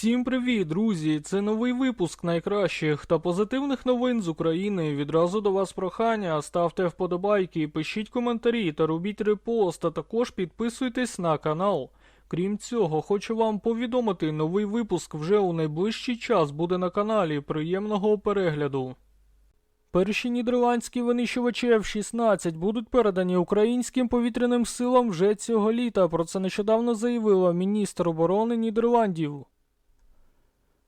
Всім привіт, друзі! Це новий випуск найкращих та позитивних новин з України. Відразу до вас прохання. Ставте вподобайки, пишіть коментарі та робіть репост, а також підписуйтесь на канал. Крім цього, хочу вам повідомити, новий випуск вже у найближчий час буде на каналі. Приємного перегляду. Перші нідерландські винищувачі F-16 будуть передані українським повітряним силам вже цього літа. Про це нещодавно заявила міністр оборони Нідерландів.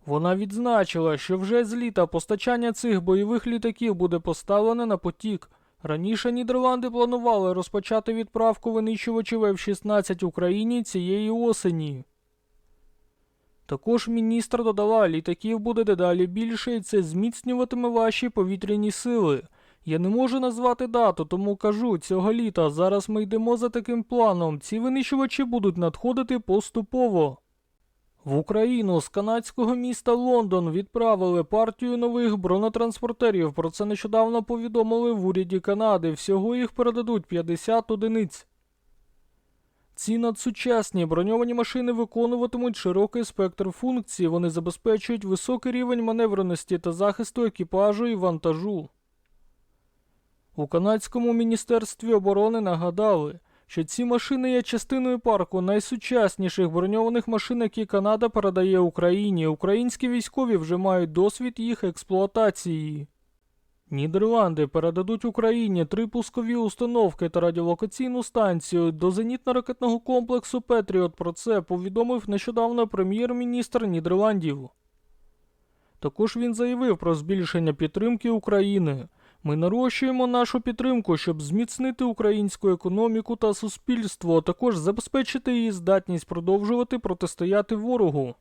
Вона відзначила, що вже з літа постачання цих бойових літаків буде поставлене на потік. Раніше Нідерланди планували розпочати відправку винищувачів F-16 Україні цієї осені. Також міністр додала, літаків буде дедалі більше, і це зміцнюватиме ваші повітряні сили. Я не можу назвати дату, тому кажу, цього літа зараз ми йдемо за таким планом. Ці винищувачі будуть надходити поступово. В Україну з канадського міста Лондон відправили партію нових бронетранспортерів. Про це нещодавно повідомили в уряді Канади. Всього їх передадуть 50 одиниць. Ці надсучасні броньовані машини виконуватимуть широкий спектр функцій. Вони забезпечують високий рівень маневреності та захисту екіпажу і вантажу. У канадському міністерстві оборони нагадали, що ці машини є частиною парку найсучасніших броньованих машин, які Канада передає Україні. Українські військові вже мають досвід їх експлуатації. Нідерланди передадуть Україні три пускові установки та радіолокаційну станцію до зенітно-ракетного комплексу Петріот. Про це повідомив нещодавно прем'єр-міністр Нідерландів. Також він заявив про збільшення підтримки України. Ми нарощуємо нашу підтримку, щоб зміцнити українську економіку та суспільство, а також забезпечити її здатність продовжувати протистояти ворогу.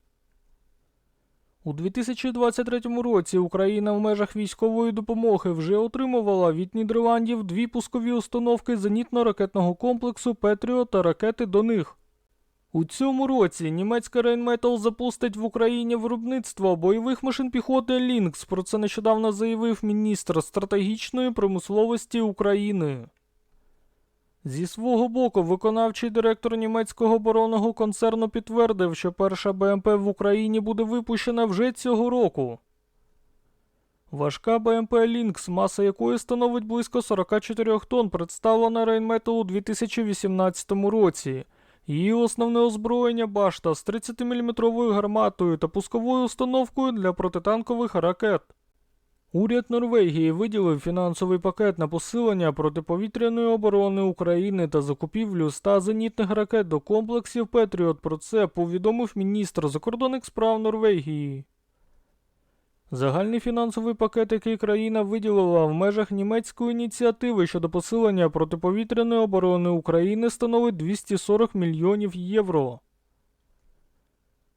У 2023 році Україна в межах військової допомоги вже отримувала від Нідерландів дві пускові установки зенітно-ракетного комплексу Петріот та ракети до них. У цьому році німецька Rheinmetall запустить в Україні виробництво бойових машин піхоти Лінкс. Про це нещодавно заявив міністр стратегічної промисловості України. Зі свого боку, виконавчий директор німецького оборонного концерну підтвердив, що перша БМП в Україні буде випущена вже цього року. Важка БМП Лінкс, маса якої становить близько 44 тонн, представлена Rheinmetall у 2018 році. Її основне озброєння башта з 30-мм гарматою та пусковою установкою для протитанкових ракет. Уряд Норвегії виділив фінансовий пакет на посилення протиповітряної оборони України та закупівлю 100 зенітних ракет до комплексів Петріот. Про це повідомив міністр закордонних справ Норвегії. Загальний фінансовий пакет, який країна виділила в межах німецької ініціативи щодо посилення протиповітряної оборони України, становить 240 мільйонів євро.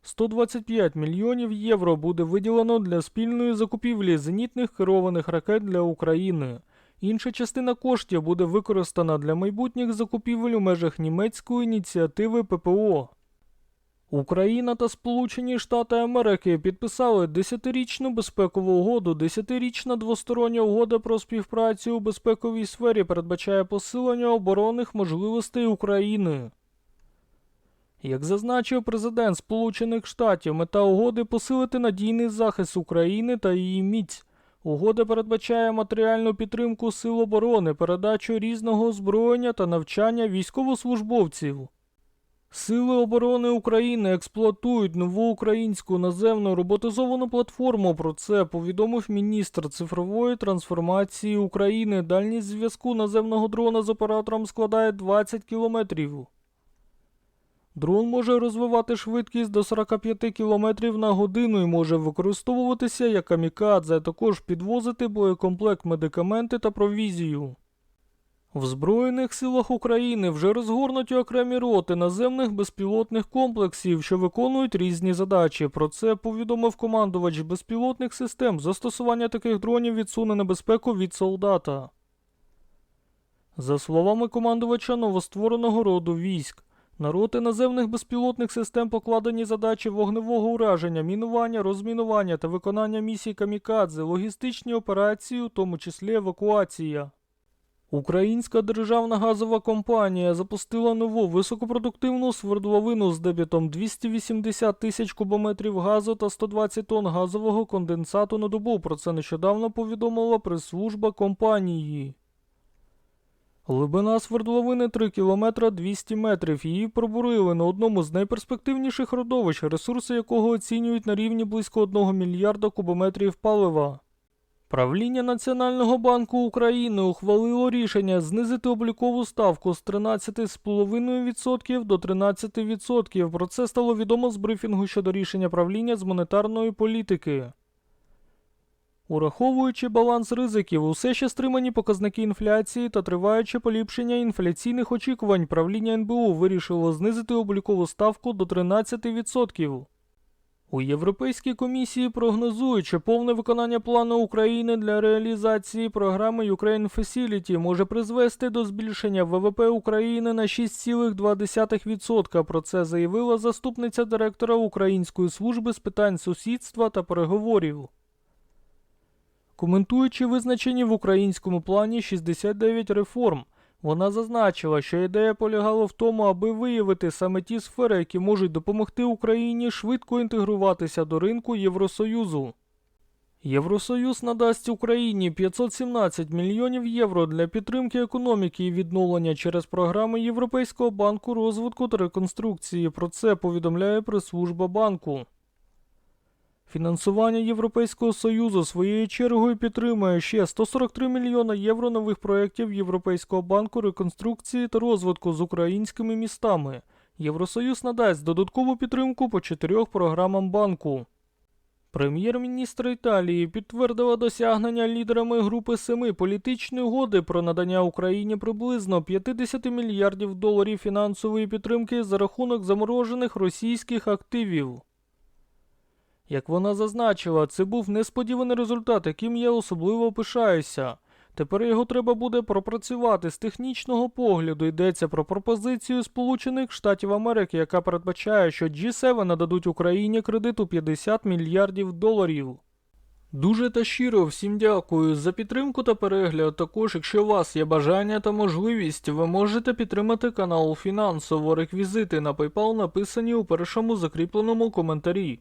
125 мільйонів євро буде виділено для спільної закупівлі зенітних керованих ракет для України. Інша частина коштів буде використана для майбутніх закупівель у межах німецької ініціативи ППО. Україна та Сполучені Штати Америки підписали 10-річну безпекову угоду. 10-річна двостороння угода про співпрацю у безпековій сфері передбачає посилення оборонних можливостей України. Як зазначив президент Сполучених Штатів, мета угоди посилити надійний захист України та її міць. Угода передбачає матеріальну підтримку сил оборони, передачу різного озброєння та навчання військовослужбовців. Сили оборони України експлуатують нову українську наземну роботизовану платформу. Про це повідомив міністр цифрової трансформації України. Дальність зв'язку наземного дрона з оператором складає 20 кілометрів. Дрон може розвивати швидкість до 45 км на годину і може використовуватися як камікадзе, а також підвозити боєкомплект, медикаменти та провізію. В Збройних силах України вже розгорнуті окремі роти наземних безпілотних комплексів, що виконують різні задачі. Про це повідомив командувач безпілотних систем. Застосування таких дронів відсуне небезпеку від солдата. За словами командувача новоствореного роду військ, на роти наземних безпілотних систем покладені задачі вогневого ураження, мінування, розмінування та виконання місій камікадзе, логістичні операції, у тому числі евакуація. Українська державна газова компанія запустила нову високопродуктивну свердловину з дебітом 280 тисяч кубометрів газу та 120 тонн газового конденсату на добу. Про це нещодавно повідомила прес-служба компанії. Глибина свердловини 3 км 200 метрів. Її пробурили на одному з найперспективніших родовищ, ресурси якого оцінюють на рівні близько 1 мільярда кубометрів палива. Правління Національного банку України ухвалило рішення знизити облікову ставку з 13,5% до 13%. Про це стало відомо з брифінгу щодо рішення правління з монетарної політики. Ураховуючи баланс ризиків, усе ще стримані показники інфляції та триваюче поліпшення інфляційних очікувань, правління НБУ вирішило знизити облікову ставку до 13%. У Європейській комісії прогнозують, що повне виконання плану України для реалізації програми Ukraine Facility може призвести до збільшення ВВП України на 6,2%. Про це заявила заступниця директора Української служби з питань сусідства та переговорів. Коментуючи визначені в українському плані 69 реформ, вона зазначила, що ідея полягала в тому, аби виявити саме ті сфери, які можуть допомогти Україні швидко інтегруватися до ринку Євросоюзу. Євросоюз надасть Україні 517 мільйонів євро для підтримки економіки і відновлення через програми Європейського банку розвитку та реконструкції. Про це повідомляє прес-служба банку. Фінансування Європейського Союзу своєю чергою підтримує ще 143 мільйона євро нових проєктів Європейського банку реконструкції та розвитку з українськими містами. Євросоюз надасть додаткову підтримку по чотирьох програмам банку. Прем'єр-міністр Італії підтвердила досягнення лідерами Групи Семи політичної угоди про надання Україні приблизно 50 мільярдів доларів фінансової підтримки за рахунок заморожених російських активів. Як вона зазначила, це був несподіваний результат, яким я особливо пишаюся. Тепер його треба буде пропрацювати з технічного погляду. Йдеться про пропозицію Сполучених Штатів Америки, яка передбачає, що G7 нададуть Україні кредит у 50 мільярдів доларів. Дуже та щиро всім дякую за підтримку та перегляд. Також, якщо у вас є бажання та можливість, ви можете підтримати канал фінансово. Реквізити на PayPal написані у першому закріпленому коментарі.